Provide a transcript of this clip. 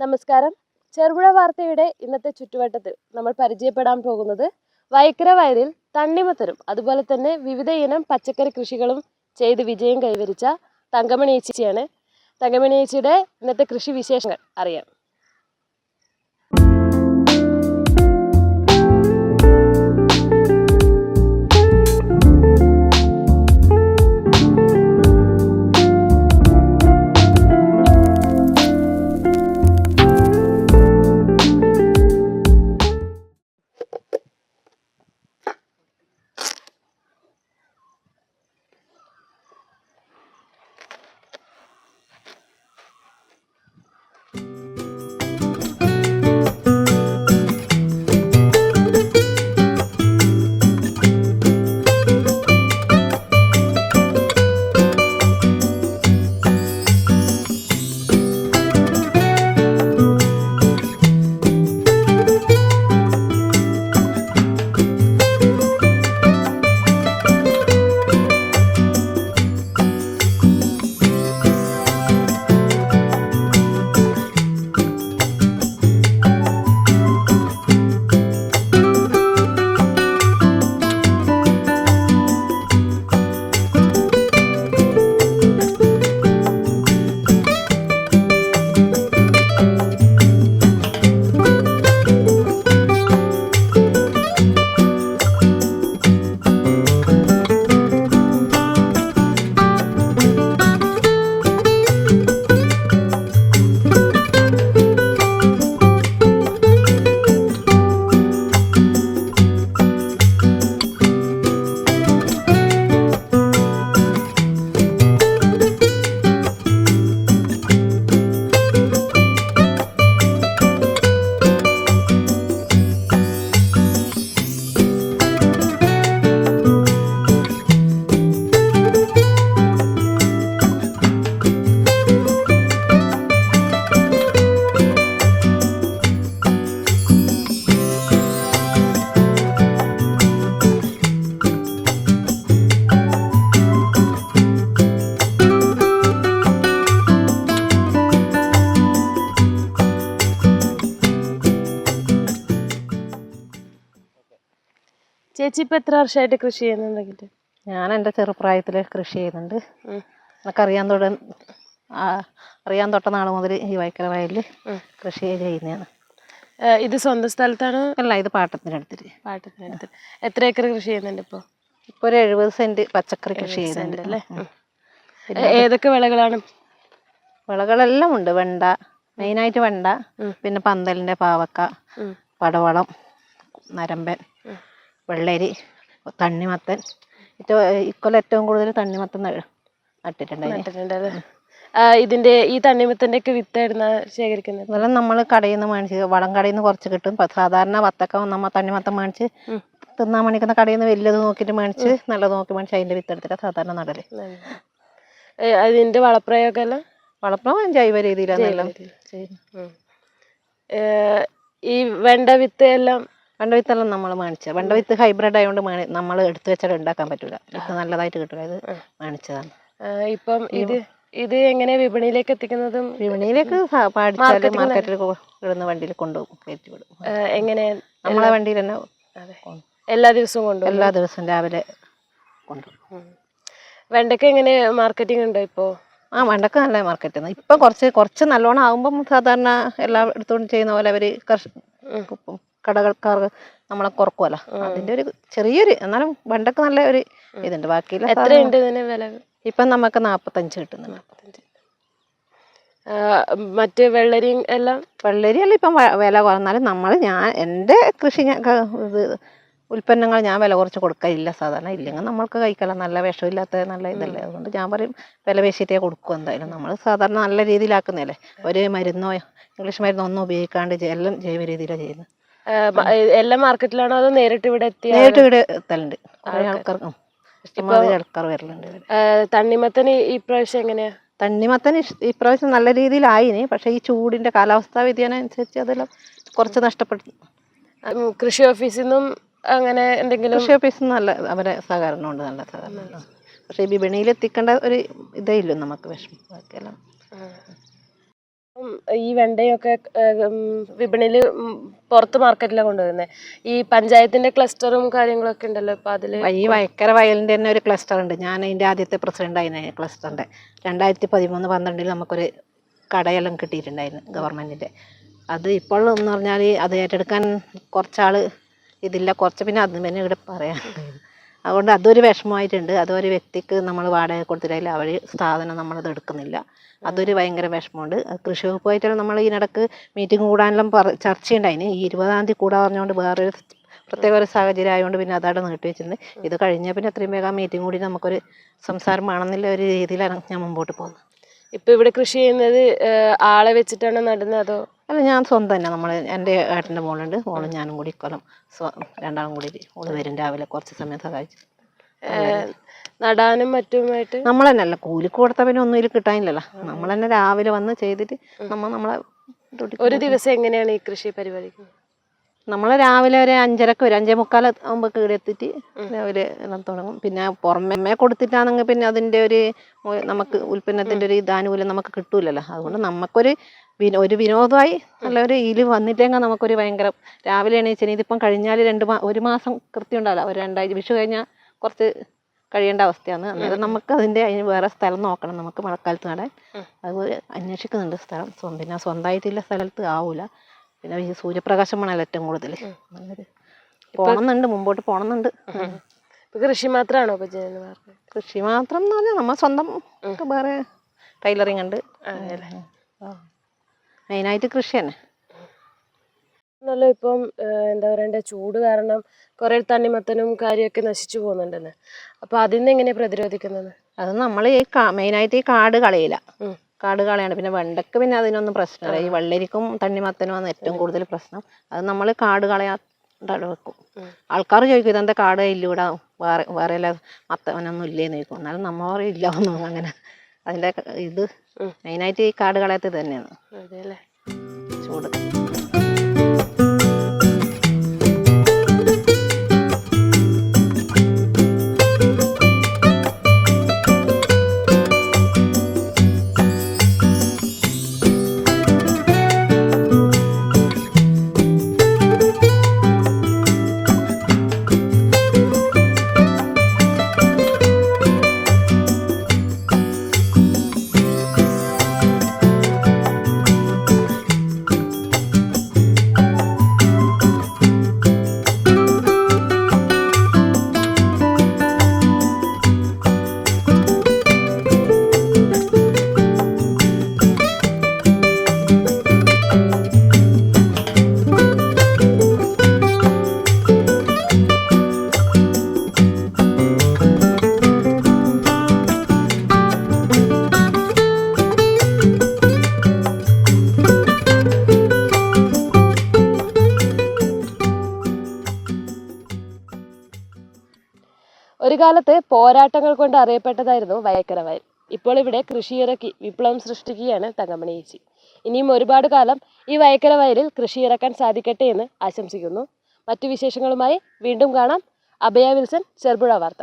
നമസ്കാരം. ചെറുപുഴ വാർത്തയുടെ ഇന്നത്തെ ചുറ്റുവട്ടത്തിൽ നമ്മൾ പരിചയപ്പെടാൻ പോകുന്നത് വൈക്കര വയലിൽ തണ്ണിമത്തനും അതുപോലെ തന്നെ വിവിധ ഇനം പച്ചക്കറി കൃഷികളും ചെയ്ത് വിജയം കൈവരിച്ച തങ്കമണി ചേച്ചിയാണ് തങ്കമണി ഏച്ചിയുടെ ഇന്നത്തെ കൃഷി വിശേഷങ്ങൾ അറിയാം. ചേച്ചി ഇപ്പൊ എത്ര വർഷമായിട്ട് കൃഷി ചെയ്യുന്നുണ്ടെങ്കിൽ ഞാൻ എന്റെ ചെറുപ്രായത്തിൽ കൃഷി ചെയ്യുന്നുണ്ട്. അറിയാൻ എനിക്കറിയാൻ തൊട അറിയാൻ തൊട്ട നാൾ മുതൽ ഈ വൈക്കര വയലിൽ കൃഷി ചെയ്യുന്നതാണ്. ഇത് സ്വന്തം സ്ഥലത്താണ്? അല്ല ഇത് പാട്ടത്തിനടുത്തിട്ട് പാട്ടത്തിനടുത്ത് എത്ര ഏക്കർ കൃഷി ചെയ്യുന്നുണ്ട് ഇപ്പൊ? ഇപ്പോൾ ഒരു എഴുപത് സെന്റ് പച്ചക്കറി കൃഷി ചെയ്യുന്നുണ്ട്. അല്ലേ? ഏതൊക്കെ വിളകളാണ്? വിളകളെല്ലാം ഉണ്ട്. വെണ്ട മെയിനായിട്ട് വെണ്ട. പിന്നെ പന്തലിന്റെ പാവക്ക. പടവളം നരമ്പൻ. വെള്ളരി തണ്ണിമത്തൻ ഏറ്റവും ഇക്കൊല്ലം ഏറ്റവും കൂടുതൽ തണ്ണിമത്തൻ നട്ടിട്ടുണ്ടായിരുന്നു ഇതിന്റെ ഈ തണ്ണിമത്തന്റെ ഒക്കെ വിത്ത് എവിടുന്ന ശേഖരിക്കുന്നത്? ഇതെല്ലാം നമ്മൾ കടയിൽ നിന്ന് മേടിച്ച് വളം കടയിൽ നിന്ന് കുറച്ച് കിട്ടും. സാധാരണ വത്തക്ക നമ്മ തണ്ണിമത്തം മേടിച്ച്. തിന്നാൻ മണിക്കുന്ന കടയിൽ നിന്ന് വലിയത് നോക്കിയിട്ട് മേടിച്ച് നല്ലത് നോക്കി മേടിച്ച് അതിന്റെ വിത്ത് എടുത്തിട്ട് സാധാരണ നടൽ. അതിന്റെ വളപ്രയോഗം എല്ലാം? വളപ്രയോഗം ജൈവ രീതിയിലാണ് എല്ലാം ചെയ്യുന്നത് ഈ വെണ്ട വിത്ത് എല്ലാം വെണ്ട വിത്തെല്ലാം നമ്മൾ മേടിച്ചത്. വെണ്ട വിത്ത് ഹൈബ്രിഡ് ആയതുകൊണ്ട് നമ്മൾ എടുത്തു വെച്ചാൽ ഉണ്ടാക്കാൻ പറ്റില്ല വിത്ത് നല്ലതായിട്ട് കിട്ടില്ല ഇത് മേടിച്ചതാണ്. ഇപ്പം ഇത് ഇത് എങ്ങനെ വിപണിയിലേക്ക് എത്തിക്കുന്നതും വിപണിയിലേക്ക് പാടിച്ചാൽ മാർക്കറ്റിൽ ഇടുന്ന വണ്ടിയിൽ കൊണ്ടുപോകും കയറ്റി വിടും. എങ്ങനെ നമ്മളെ വണ്ടിയിൽ തന്നെ എല്ലാ ദിവസവും കൊണ്ടുപോകും എല്ലാ ദിവസവും രാവിലെ കൊണ്ടുപോകും വെണ്ടയ്ക്ക് എങ്ങനെ മാർക്കറ്റിംഗ് ഉണ്ടോ ഇപ്പോ? ആ വെണ്ടക്ക നല്ല മാർക്കറ്റ് ഇപ്പൊ കുറച്ച് കുറച്ച് നല്ലോണം ആകുമ്പം സാധാരണ എല്ലാ എടുത്തുകൊണ്ട് ചെയ്യുന്ന പോലെ അവർ കർഷ. കടകൾക്കാർ നമ്മളെ കുറക്കുമല്ലോ അതിന്റെ ഒരു ചെറിയൊരു എന്നാലും പണ്ടൊക്കെ നല്ല ഒരു ഇതുണ്ട്. ബാക്കിയില്ല എത്രയുണ്ട് വില? ഇപ്പം നമുക്ക് നാപ്പത്തഞ്ച് കിട്ടുന്നുണ്ട്. മറ്റ് വെള്ളരിയും എല്ലാം? വെള്ളരിയെല്ലാം ഇപ്പം വില കുറഞ്ഞാലും നമ്മൾ ഞാൻ എന്റെ കൃഷി ഞാൻ ഇത് ഉൽപ്പന്നങ്ങൾ ഞാൻ വില കുറച്ച് കൊടുക്കാനില്ല സാധാരണ. ഇല്ലെങ്കിൽ നമ്മൾക്ക് കഴിക്കല. നല്ല വിഷമില്ലാത്ത നല്ല ഇതല്ലേ. അതുകൊണ്ട് ഞാൻ പറയും വില പേശിയിട്ടേ കൊടുക്കും എന്തായാലും. നമ്മൾ സാധാരണ നല്ല രീതിയിലാക്കുന്നതല്ലേ. ഒരു മരുന്നോ ഇംഗ്ലീഷ് മരുന്നോ ഒന്നും ഉപയോഗിക്കാണ്ട് എല്ലാം ജൈവ രീതിയിലാണ് ചെയ്യുന്നത്. എല്ലാ മാർക്കറ്റിലാണോ അതോ നേരിട്ട് ഇവിടെ എത്തിയ നേരിട്ട് ഇവിടെ എത്തലുണ്ട്. ആൾക്കാർ. ആൾക്കാർ വരലുണ്ട് തണ്ണിമത്തന് ഈ പ്രാവശ്യം എങ്ങനെയാ? തണ്ണിമത്തൻ ഇഷ്- ഇപ്രാവശ്യം നല്ല രീതിയിലായിന് പക്ഷെ ഈ ചൂടിന്റെ കാലാവസ്ഥാ വ്യതിയാനം അനുസരിച്ച് അതെല്ലാം കുറച്ച് നഷ്ടപ്പെട്ടു കൃഷി ഓഫീസിൽ നിന്നും അങ്ങനെ എന്തെങ്കിലും കൃഷി ഓഫീസിൽ നിന്ന് നല്ല അവരെ സഹകരണമുണ്ട് നല്ല സഹകരണം പക്ഷേ വിപണിയിൽ എത്തിക്കേണ്ട ഒരു ഇതേ ഇല്ല നമുക്ക് വിഷമം. ബാക്കിയെല്ലാം ഈ വെണ്ടയൊക്കെ വിപണിയിൽ പുറത്ത് മാർക്കറ്റിലാണ് കൊണ്ടുവരുന്നത് ഈ പഞ്ചായത്തിന്റെ ക്ലസ്റ്ററും കാര്യങ്ങളൊക്കെ ഉണ്ടല്ലോ ഇപ്പൊ അതിൽ ഈ വയക്കര വയലിന്റെ തന്നെ ഒരു ക്ലസ്റ്റർ ഉണ്ട് ഞാൻ അതിന്റെ ആദ്യത്തെ പ്രസിഡന്റ് ആയിരുന്നു ക്ലസ്റ്ററിന്റെ. രണ്ടായിരത്തി പതിമൂന്ന് പന്ത്രണ്ടിൽ നമുക്കൊരു കടയെല്ലാം കിട്ടിയിട്ടുണ്ടായിരുന്നു ഗവൺമെന്റിന്റെ. അത് ഇപ്പോൾ എന്ന് പറഞ്ഞാൽ അത് ഏറ്റെടുക്കാൻ കുറച്ചാൾ ഇതില്ല. കുറച്ച് പിന്നെ അതും പിന്നെ ഇവിടെ പറയാം അതുകൊണ്ട് അതൊരു വിഷമമായിട്ടുണ്ട്. അതൊരു വ്യക്തിക്ക് നമ്മൾ വാടക കൊടുത്തിട്ടില്ല. അവർ സാധനം നമ്മളത് എടുക്കുന്നില്ല. അതൊരു ഭയങ്കര വിഷമമുണ്ട്. കൃഷി വകുപ്പായിട്ടാണ് നമ്മൾ ഇതിനിടക്ക് മീറ്റിംഗ് കൂടാനെല്ലാം പറ ചർച്ചയുണ്ടായിന് ഈ ഇരുപതാം തീയതി കൂടാ പറഞ്ഞുകൊണ്ട് വേറൊരു പ്രത്യേക ഒരു സാഹചര്യം ആയതുകൊണ്ട് പിന്നെ അതവിടെ നീട്ടി വെച്ചിട്ടുണ്ട്. ഇത് കഴിഞ്ഞാൽ പിന്നെ എത്രയും വേഗം മീറ്റിംഗ് കൂടി നമുക്കൊരു സംസാരം വേണമെന്നുള്ള ഒരു രീതിയിലാണ് ഞാൻ മുമ്പോട്ട് പോകുന്നത്. ഇപ്പോൾ ഇവിടെ കൃഷി ചെയ്യുന്നത് ആളെ വെച്ചിട്ടാണ് നടുന്നത് അതോ? അല്ല ഞാൻ സ്വന്തം തന്നെ. നമ്മൾ എന്റെ ഏട്ടന്റെ മോളുണ്ട്. മോളും ഞാനും കൂടി കൊല്ലം സ്വ രണ്ടാളും കൂടി ഓൾ വരും രാവിലെ കുറച്ച് സമയം സഹായിച്ചു. നടാനും മറ്റുമായിട്ട് നമ്മൾ തന്നെ അല്ല കൂലിക്ക് കൊടുത്താൽ പിന്നെ ഒന്നും ഇതിൽ കിട്ടാനില്ലല്ലോ. നമ്മൾ തന്നെ രാവിലെ വന്ന് ചെയ്തിട്ട് നമ്മൾ നമ്മളെ ഒരു ദിവസം എങ്ങനെയാണ് ഈ കൃഷി പരിപാലിക്കുന്നത്? നമ്മൾ രാവിലെ ഒരു അഞ്ചരക്ക് വരും. അഞ്ചേ മുക്കാൽ ആകുമ്പോൾ ഇവിടെ എത്തിയിട്ട് രാവിലെ എല്ലാം തുടങ്ങും. പിന്നെ പുറമെ കൊടുത്തിട്ടാണെങ്കിൽ പിന്നെ അതിന്റെ ഒരു നമുക്ക് ഉൽപ്പന്നത്തിന്റെ ഒരു ഇതാനുകൂല്യം നമുക്ക് കിട്ടൂലല്ലോ. അതുകൊണ്ട് നമുക്കൊരു വിനോ ഒരു വിനോദമായി നല്ല ഒരു ഇതിൽ വന്നിട്ടെങ്കിൽ നമുക്കൊരു ഭയങ്കര. രാവിലെ എണീച്ചാൽ ഇതിപ്പം കഴിഞ്ഞാൽ രണ്ട് മാ ഒരു മാസം കൃത്യം ഉണ്ടാവില്ല ഒരു രണ്ടാഴ്ച വിഷു കഴിഞ്ഞാൽ കുറച്ച് കഴിയേണ്ട അവസ്ഥയാണ്. അന്നേരം നമുക്ക് അതിന്റെ അതിന് വേറെ സ്ഥലം നോക്കണം. നമുക്ക് മഴക്കാലത്ത് നടാൻ അതുപോലെ അന്വേഷിക്കുന്നുണ്ട് സ്ഥലം. സ്വന്തം പിന്നെ സ്വന്തമായിട്ടുള്ള സ്ഥലത്ത് ആവൂല. പിന്നെ ഈ സൂര്യപ്രകാശം വേണമല്ലോ ഏറ്റവും കൂടുതൽ പോകണമെന്നുണ്ട് മുമ്പോട്ട് പോകണമെന്നുണ്ട് ഇപ്പൊ കൃഷി മാത്രമാണോ കൃഷി മാത്രം എന്ന് പറഞ്ഞാൽ നമ്മൾ സ്വന്തം വേറെ ടൈലറിങ് ഉണ്ട്. മെയിനായിട്ട് കൃഷി തന്നെ. ഇപ്പം എന്താ പറയണ്ടേ ചൂട് കാരണം കുറെ തണ്ണിമത്തനും കാര്യമൊക്കെ നശിച്ചു പോകുന്നുണ്ടെന്ന്. അപ്പൊ അതിനെ എങ്ങനെ പ്രതിരോധിക്കുന്നത്? അത് നമ്മൾ ഈ മെയിൻ മെയിനായിട്ട് ഈ കാട് കളയില്ല കാട് കളയാണ്. പിന്നെ വെണ്ടയ്ക്ക് പിന്നെ അതിനൊന്നും പ്രശ്നമില്ല. ഈ വെള്ളരിക്കും തണ്ണിമത്തനുമാണ് ഏറ്റവും കൂടുതൽ പ്രശ്നം. അത് നമ്മൾ കാട് കളയാണ്ട് വെക്കും. ആൾക്കാർ ചോദിക്കും ഇതെന്താ കാട് ഇല്ലൂടെ? വേറെ വേറെ മത്തവനൊന്നും ഇല്ലേന്ന് ചോദിക്കും. എന്നാലും നമ്മ പറയും ഇല്ല ഒന്നും അങ്ങനെ. അതിന്റെ ഇത്. മെയിനായിട്ട് ഈ കാട് കളയത്ത് തന്നെയാണ്. ചൂട് ഒരു കാലത്ത് പോരാട്ടങ്ങൾ കൊണ്ട് അറിയപ്പെട്ടതായിരുന്നു വയക്കര വയൽ ഇപ്പോൾ ഇവിടെ കൃഷിയിറക്കി വിപ്ലവം സൃഷ്ടിക്കുകയാണ് തങ്കമണി ചേച്ചി. ഇനിയും ഒരുപാട് കാലം ഈ വയക്കര വയലിൽ കൃഷിയിറക്കാൻ സാധിക്കട്ടെ എന്ന് ആശംസിക്കുന്നു. മറ്റു വിശേഷങ്ങളുമായി വീണ്ടും കാണാം. അഭയ വിൽസൺ ചെറുപുഴ വാർത്ത.